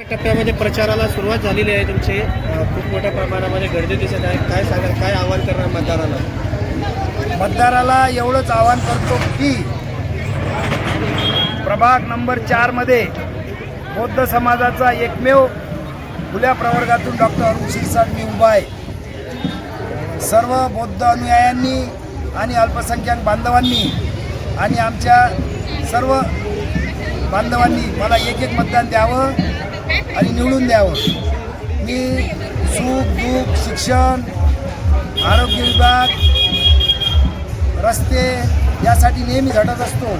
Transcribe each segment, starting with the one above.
टप्प्यामध्ये प्रचाराला सुरुवात झालेली आहे तुमची. खूप मोठ्या प्रमाणामध्ये गर्दी दिसत आहे. काय सांगाल? काय आव्हान करणार मतदाराला? मतदाराला एवढंच आवाहन करतो की प्रभाग नंबर चारमध्ये बौद्ध समाजाचा एकमेव खुल्या प्रवर्गातून डॉक्टर अरुण शिरसाट मी उभा आहे. सर्व बौद्ध अनुयायांनी आणि अल्पसंख्याक बांधवांनी आणि आमच्या सर्व बांधवांनी मला एक एक मतदान द्यावं आणि निवडून द्यावं. मी सुख दुःख शिक्षण आरोग्य विभाग रस्ते यासाठी नेहमी झटत असतो.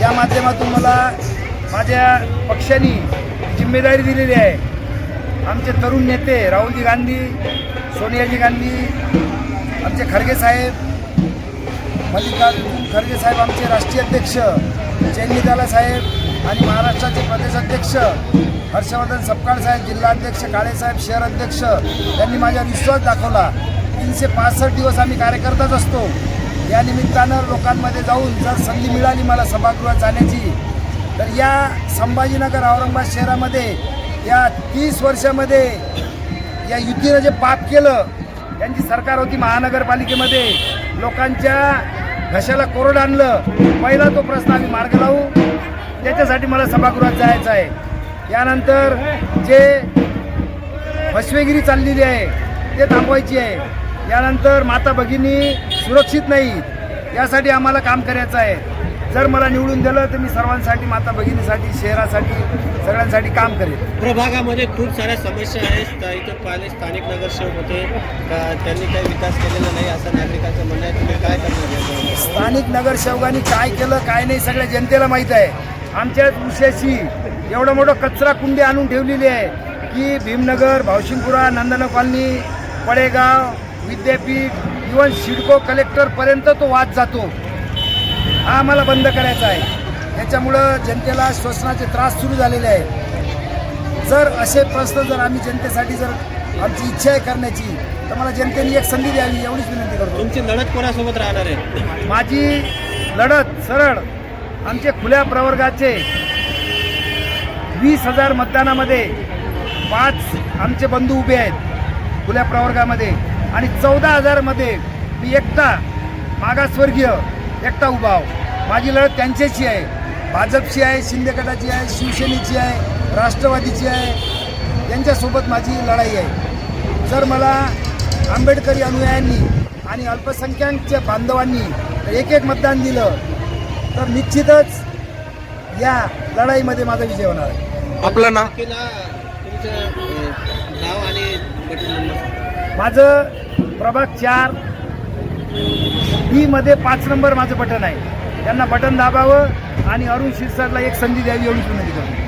या माध्यमातून मला माझ्या पक्षाने जिम्मेदारी दिलेली आहे. आमचे तरुण नेते राहुलजी गांधी सोनियाजी गांधी आमचे खरगे साहेब मल्लिकार्जुन खरगे साहेब आमचे राष्ट्रीय अध्यक्ष चैनीदाला साहेब आणि महाराष्ट्राचे प्रदेशाध्यक्ष हर्षवर्धन सपकाळ साहेब जिल्हाध्यक्ष काळेसाहेब शहर अध्यक्ष यांनी माझ्या विश्वास दाखवला. तीनशे पासष्ट दिवस आम्ही कार्यकर्ताच असतो. या निमित्तानं लोकांमध्ये जाऊन जर संधी मिळाली मला सभागृहात जाण्याची तर या संभाजीनगर औरंगाबाद शहरामध्ये या तीस वर्षामध्ये या युतीनं जे पाप केलं त्यांची सरकार होती महानगरपालिकेमध्ये. लोकांच्या घशाला कोरड आणलं. पहिला तो प्रश्न आम्ही मार्ग लावू. त्याच्यासाठी मला सभागृहात जायचं आहे. यानंतर जे फसवेगिरी चाललेली आहे ते थांबवायची आहे. यानंतर माता भगिनी सुरक्षित नाही यासाठी आम्हाला काम करायचं आहे. जर मला निवडून दिलं तर मी सर्वांसाठी माता भगिनीसाठी शहरासाठी सगळ्यांसाठी काम करेन. प्रभागामध्ये खूप साऱ्या समस्या आहेत. इथं पाहिले स्थानिक नगरसेवक होते. त्यांनी काही विकास केलेला नाही असं नागरिकांचं म्हणणं आहे. तुम्ही काय करणार? स्थानिक नगरसेवकांनी काय केलं काय नाही सगळ्या जनतेला माहीत आहे. आमच्याच उशाशी एवढं मोठं कचरा कुंडी आणून ठेवलेली आहे की भीमनगर भावशिंगपुरा नंदन कॉलनी पडेगाव विद्यापीठ इवन सिडको कलेक्टरपर्यंत तो वाद जातो. हा आम्हाला बंद करायचा आहे. त्याच्यामुळं जनतेला श्वसनाचे त्रास सुरू झालेले आहे जर असे प्रश्न जर आम्ही जनतेसाठी जर आमची इच्छा आहे करण्याची तर मला जनतेने एक संधी द्यावी एवढीच विनंती करतो. तुमची लढत कोणासोबत राहणार आहे? माझी लढत सरळ आमचे खुल्या प्रवर्गाचे वीस हजार मतदानामध्ये पाच आमचे बंधू उभे आहेत खुल्या प्रवर्गामध्ये. आणि चौदा हजारमध्ये मी एकटा मागासवर्गीय एकटा उभा आहो. माझी लढत त्यांच्याशी आहे. भाजपची आहे शिंदे गटाची आहे शिवसेनेची आहे राष्ट्रवादीची आहे. यांच्यासोबत माझी लढाई आहे. जर मला आंबेडकरी अनुयायांनी आणि अल्पसंख्याकच्या बांधवांनी एक एक मतदान दिलं तर निश्चितच या लढाईमध्ये माझा विजय होणार आहे. आपलं नाव? नाव आणि माझं प्रभाग चार बी मध्ये पाच नंबर माझं बटन आहे. त्यांना बटन दाबावं आणि अरुण शिरसाटला एक संधी द्यावी एवढीच विनंती करतो.